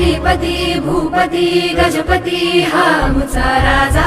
श्रीपती भूपती गजपती हा मुचा राजा.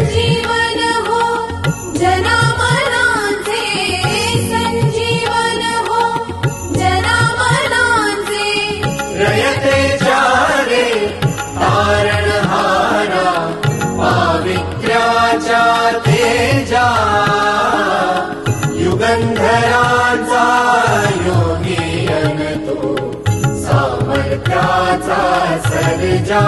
तेजा युगन्धराजा योगे अनतो साम राजा